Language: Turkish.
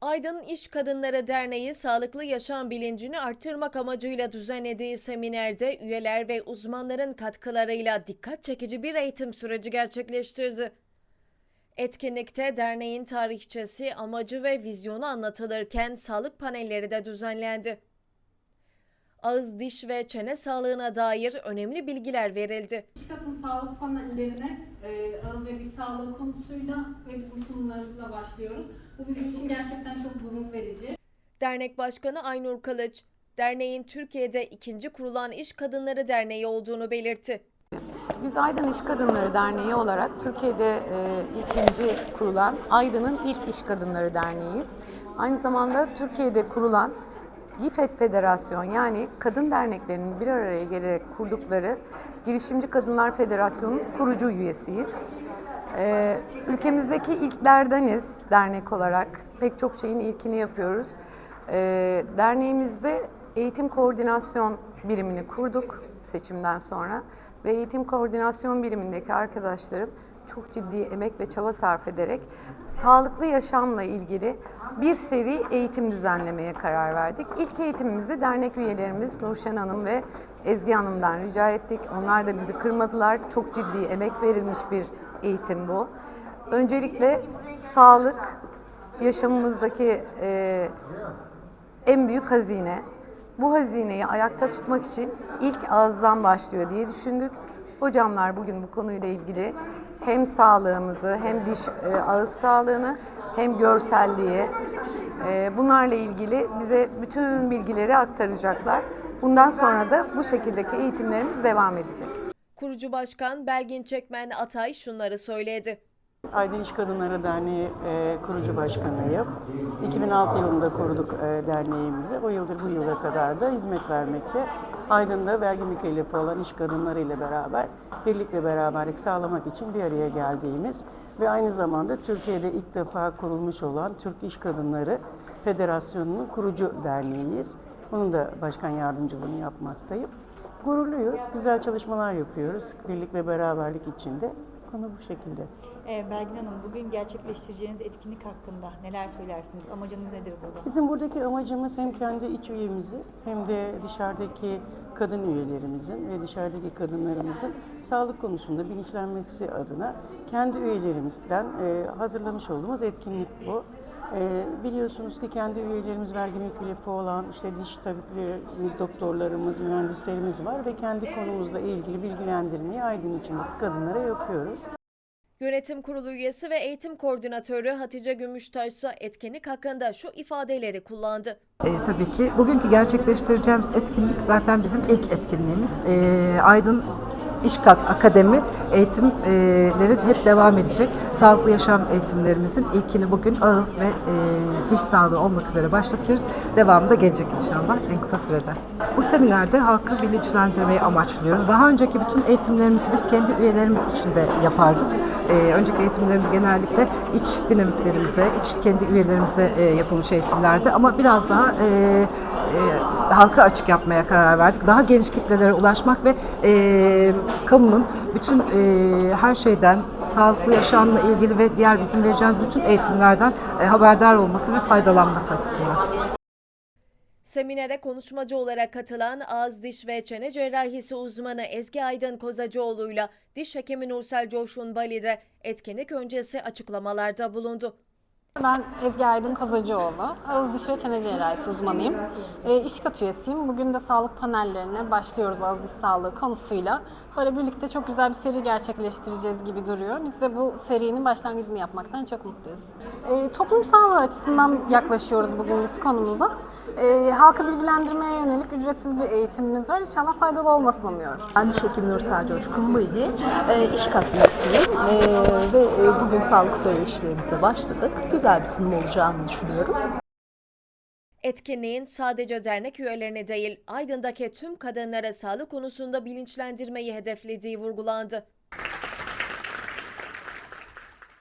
Aydın İş Kadınları Derneği sağlıklı yaşam bilincini arttırmak amacıyla düzenlediği seminerde üyeler ve uzmanların katkılarıyla dikkat çekici bir eğitim süreci gerçekleştirdi. Etkinlikte derneğin tarihçesi, amacı ve vizyonu anlatılırken sağlık panelleri de düzenlendi. Ağız, diş ve çene sağlığına dair önemli bilgiler verildi. Kadın Sağlık Panellerine e, ağız ve diş sağlığı konusuyla ve bizim sunumlarımızla başlıyoruz. Bu bizim için gerçekten çok gurur verici. Dernek Başkanı Aynur Kılıç, derneğin Türkiye'de ikinci kurulan İş Kadınları Derneği olduğunu belirtti. Biz Aydın İş Kadınları Derneği olarak Türkiye'de e, ikinci kurulan Aydın'ın ilk İş Kadınları Derneği'yiz. Aynı zamanda Türkiye'de kurulan GİFET Federasyon yani kadın derneklerinin bir araya gelerek kurdukları Girişimci Kadınlar Federasyonu'nun kurucu üyesiyiz. E, ülkemizdeki ilklerdeniz dernek olarak. Pek çok şeyin ilkini yapıyoruz. E, derneğimizde eğitim koordinasyon birimini kurduk seçimden sonra ve eğitim koordinasyon birimindeki arkadaşlarım çok ciddi emek ve çaba sarf ederek sağlıklı yaşamla ilgili bir seri eğitim düzenlemeye karar verdik. İlk eğitimimizi dernek üyelerimiz Nurşen Hanım ve Ezgi Hanım'dan rica ettik. Onlar da bizi kırmadılar. Çok ciddi emek verilmiş bir eğitim bu. Öncelikle sağlık yaşamımızdaki e, en büyük hazine. Bu hazineyi ayakta tutmak için ilk ağızdan başlıyor diye düşündük. Hocamlar bugün bu konuyla ilgili hem sağlığımızı hem diş e, ağız sağlığını hem görselliği e, bunlarla ilgili bize bütün bilgileri aktaracaklar. Bundan sonra da bu şekildeki eğitimlerimiz devam edecek. Kurucu Başkan Belgin Çekmen Atay şunları söyledi. Aydın İş Kadınları Derneği e, kurucu başkanıyım. 2006 yılında kurduk e, derneğimizi. O yıldır bu yıla kadar da hizmet vermekte. Aydın'da vergi mükellefi olan iş kadınları ile beraber birlik ve beraberlik sağlamak için bir araya geldiğimiz ve aynı zamanda Türkiye'de ilk defa kurulmuş olan Türk İş Kadınları Federasyonu'nun kurucu derneğiyiz. Bunun da başkan yardımcılığını yapmaktayım. Gururluyuz, güzel çalışmalar yapıyoruz birlik ve beraberlik içinde. Konu bu şekilde. Ee, Belgin Hanım, bugün gerçekleştireceğiniz etkinlik hakkında neler söylersiniz? Amacınız nedir burada? Bizim buradaki amacımız hem kendi iç üyemizi hem de dışarıdaki kadın üyelerimizin ve dışarıdaki kadınlarımızın sağlık konusunda bilinçlenmesi adına kendi üyelerimizden e, hazırlamış olduğumuz etkinlik bu. E, biliyorsunuz ki kendi üyelerimiz vergi mükellefi olan işte diş tabiplerimiz, doktorlarımız, mühendislerimiz var ve kendi konumuzla ilgili bilgilendirmeyi Aydın içindeki kadınlara yapıyoruz. Yönetim Kurulu üyesi ve eğitim koordinatörü Hatice Gümüştaş ise etkinlik hakkında şu ifadeleri kullandı. E, tabii ki bugünkü gerçekleştireceğimiz etkinlik zaten bizim ilk etkinliğimiz. E, Aydın İşkat Akademi eğitimleri hep devam edecek. Sağlıklı yaşam eğitimlerimizin ilkini bugün ağız ve e, diş sağlığı olmak üzere başlatıyoruz. Devamı da gelecek inşallah en kısa sürede. Bu seminerde halkı bilinçlendirmeyi amaçlıyoruz. Daha önceki bütün eğitimlerimizi biz kendi üyelerimiz için de yapardık. E, önceki eğitimlerimiz genellikle iç dinamiklerimize, iç kendi üyelerimize e, yapılmış eğitimlerdi. Ama biraz daha e, e, halka açık yapmaya karar verdik. Daha geniş kitlelere ulaşmak ve e, kamunun bütün e, her şeyden sağlıklı yaşamla ilgili ve diğer bizim vereceğimiz bütün eğitimlerden e, haberdar olması ve faydalanması açısından. Seminere konuşmacı olarak katılan ağız, diş ve çene cerrahisi uzmanı Ezgi Aydın Kozacıoğlu'yla diş hekimi Nursel Coşkun Bali de etkinlik öncesi açıklamalarda bulundu. Ben Ezgi Aydın Kozacıoğlu. Ağız diş ve çene cerrahisi uzmanıyım. E, İşkat üyesiyim. Bugün de sağlık panellerine başlıyoruz ağız diş sağlığı konusuyla. Böyle birlikte çok güzel bir seri gerçekleştireceğiz gibi duruyor. Biz de bu serinin başlangıcını yapmaktan çok mutluyuz. E, toplum sağlığı açısından yaklaşıyoruz bugün biz konumuza. E, halkı bilgilendirmeye yönelik ücretsiz bir eğitimimiz var. İnşallah faydalı olmasını umuyorum. Ben diş hekimi Nursel Coşkun Bıyık, e, iş katmasıyım e, ve e, bugün sağlık söyleşilerimize başladık. Güzel bir sunum olacağını düşünüyorum. Etkinliğin sadece dernek üyelerine değil, Aydın'daki tüm kadınlara sağlık konusunda bilinçlendirmeyi hedeflediği vurgulandı.